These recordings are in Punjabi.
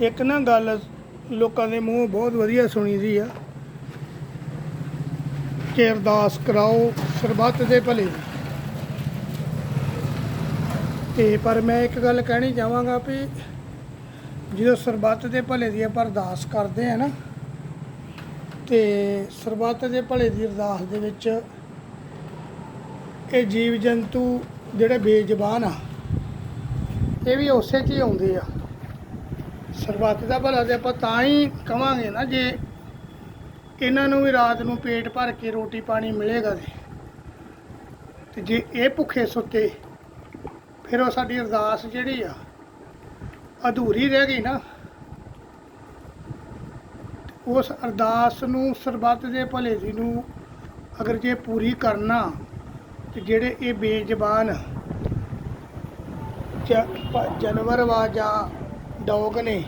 ਇੱਕ ਨਾ ਗੱਲ ਲੋਕਾਂ ਦੇ ਮੂੰਹ ਬਹੁਤ ਵਧੀਆ ਸੁਣੀ ਦੀ ਆ ਕਿ ਅਰਦਾਸ ਕਰਾਓ ਸਰਬੱਤ ਦੇ ਭਲੇ। ਦੀ ਤੇ ਪਰ ਮੈਂ ਇੱਕ ਗੱਲ ਕਹਿਣੀ ਚਾਹਾਂਗਾ ਵੀ ਜਦੋਂ ਸਰਬੱਤ ਦੇ ਭਲੇ ਦੀ ਆਪਾਂ ਅਰਦਾਸ ਕਰਦੇ ਆ ਨਾ, ਤੇ ਸਰਬੱਤ ਦੇ ਭਲੇ ਦੀ ਅਰਦਾਸ ਦੇ ਵਿੱਚ ਇਹ ਜੀਵ ਜੰਤੂ ਜਿਹੜੇ ਬੇਜ਼ਬਾਨ ਆ, ਇਹ ਵੀ ਉਸੇ 'ਚ ਹੀ ਆਉਂਦੇ ਆ। ਸਰਬੱਤ ਦਾ ਭਲਾ ਤੇ ਆਪਾਂ ਤਾਂ ਹੀ ਕਵਾਂਗੇ ਨਾ ਜੇ ਇਹਨਾਂ ਨੂੰ ਵੀ ਰਾਤ ਨੂੰ ਪੇਟ ਭਰ ਕੇ ਰੋਟੀ ਪਾਣੀ ਮਿਲੇਗਾ ਤੇ। ਤੇ ਜੇ ਇਹ ਭੁੱਖੇ ਸੁੱਤੇ, ਫਿਰ ਉਹ ਸਾਡੀ ਅਰਦਾਸ ਜਿਹੜੀ ਆ, ਅਧੂਰੀ ਰਹਿ ਗਈ ਨਾ। ਉਸ ਅਰਦਾਸ ਨੂੰ ਸਰਬੱਤ ਦੇ ਭਲੇ ਦੀ ਨੂੰ ਅਗਰ ਜੇ ਪੂਰੀ ਕਰਨਾ, ਤੇ ਜਿਹੜੇ ਇਹ ਬੇਜ਼ਬਾਨ ਜਾਨਵਰ ਵਾ ਜਾਂ ਡੌਗ ਨੇ।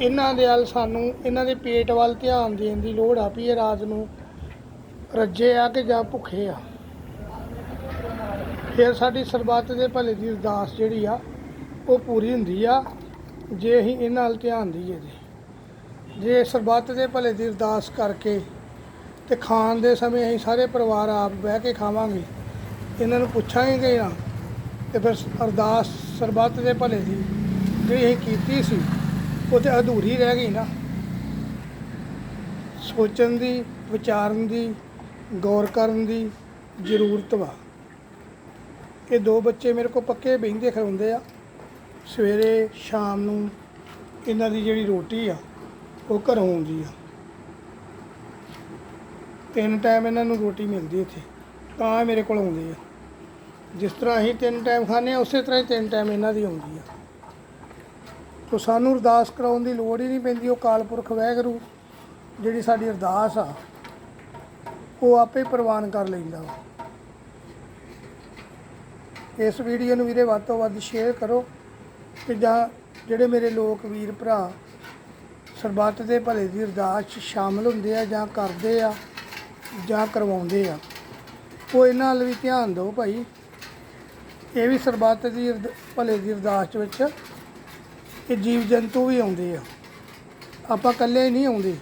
ਇਹਨਾਂ ਦੇ ਵੱਲ ਸਾਨੂੰ, ਇਹਨਾਂ ਦੇ ਪੇਟ ਵੱਲ ਧਿਆਨ ਦੇਣ ਦੀ ਲੋੜ ਆ ਵੀ ਇਹ ਰਾਤ ਨੂੰ ਰੱਜੇ ਆ ਕਿ ਜਾਂ ਭੁੱਖੇ ਆ। ਫਿਰ ਸਾਡੀ ਸਰਬੱਤ ਦੇ ਭਲੇ ਦੀ ਅਰਦਾਸ ਜਿਹੜੀ ਆ, ਉਹ ਪੂਰੀ ਹੁੰਦੀ ਆ, ਜੇ ਅਸੀਂ ਇਹਨਾਂ ਵੱਲ ਧਿਆਨ ਦਈਏ ਤੇ। ਜੇ ਸਰਬੱਤ ਦੇ ਭਲੇ ਦੀ ਅਰਦਾਸ ਕਰਕੇ ਤੇ ਖਾਣ ਦੇ ਸਮੇਂ ਅਸੀਂ ਸਾਰੇ ਪਰਿਵਾਰ ਆਪ ਬਹਿ ਕੇ ਖਾਵਾਂਗੇ, ਇਹਨਾਂ ਨੂੰ ਪੁੱਛਾਂਗੇ ਨਾ ਤੇ ਫਿਰ ਅਰਦਾਸ ਸਰਬੱਤ ਦੇ ਭਲੇ ਦੀ ਜਿਹੜੀ ਅਸੀਂ ਕੀਤੀ ਸੀ, ਉਹ ਤੇ ਅਧੂਰੀ ਰਹਿ ਗਈ ਨਾ। ਸੋਚਣ ਦੀ, ਵਿਚਾਰਨ ਦੀ, ਗੌਰ ਕਰਨ ਦੀ ਜ਼ਰੂਰਤ ਵਾ। ਇਹ ਦੋ ਬੱਚੇ ਮੇਰੇ ਕੋਲ ਪੱਕੇ ਬਹਿੰਦੇ ਖੜਾਉਂਦੇ ਆ। ਸਵੇਰੇ, ਸ਼ਾਮ ਨੂੰ ਇਹਨਾਂ ਦੀ ਜਿਹੜੀ ਰੋਟੀ ਆ, ਉਹ ਘਰੋਂ ਆਉਂਦੀ ਆ। ਤਿੰਨ ਟਾਈਮ ਇਹਨਾਂ ਨੂੰ ਰੋਟੀ ਮਿਲਦੀ ਇੱਥੇ, ਤਾਂ ਮੇਰੇ ਕੋਲ ਆਉਂਦੇ ਆ। ਜਿਸ ਤਰ੍ਹਾਂ ਅਸੀਂ ਤਿੰਨ ਟਾਈਮ ਖਾਂਦੇ ਆ, ਉਸੇ ਤਰ੍ਹਾਂ ਹੀ ਤਿੰਨ ਟਾਈਮ ਇਹਨਾਂ ਦੀ ਆਉਂਦੀ ਆ। ਤੋ ਸਾਨੂੰ ਅਰਦਾਸ ਕਰਾਉਣ ਦੀ ਲੋੜ ਹੀ ਨਹੀਂ ਪੈਂਦੀ, ਉਹ ਕਾਲਪੁਰਖ ਵਾਹਿਗੁਰੂ ਜਿਹੜੀ ਸਾਡੀ ਅਰਦਾਸ ਆ, ਉਹ ਆਪੇ ਪ੍ਰਵਾਨ ਕਰ ਲੈਂਦਾ। ਵਾ ਇਸ ਵੀਡੀਓ ਨੂੰ ਵੀਰੇ ਵੱਧ ਤੋਂ ਵੱਧ ਸ਼ੇਅਰ ਕਰੋ ਤੇ ਜਾਂ ਜਿਹੜੇ ਮੇਰੇ ਲੋਕ ਵੀਰ ਭਰਾ ਸਰਬੱਤ ਦੇ ਭਲੇ ਦੀ ਅਰਦਾਸ 'ਚ ਸ਼ਾਮਲ ਹੁੰਦੇ ਆ ਜਾਂ ਕਰਦੇ ਆ ਜਾਂ ਕਰਵਾਉਂਦੇ ਆ, ਉਹ ਇਹਨਾਂ ਵੱਲ ਵੀ ਧਿਆਨ ਦਿਓ ਭਾਈ। ਇਹ ਵੀ ਸਰਬੱਤ ਦੀ ਅਰਦ- ਭਲੇ ਦੀ ਅਰਦਾਸ ਵਿੱਚ ਇਹ ਜੀਵ ਜੰਤੂ ਵੀ ਆਉਂਦੇ ਆ। ਆਪਾਂ ਇਕੱਲੇ ਨਹੀਂ ਆਉਂਦੇ।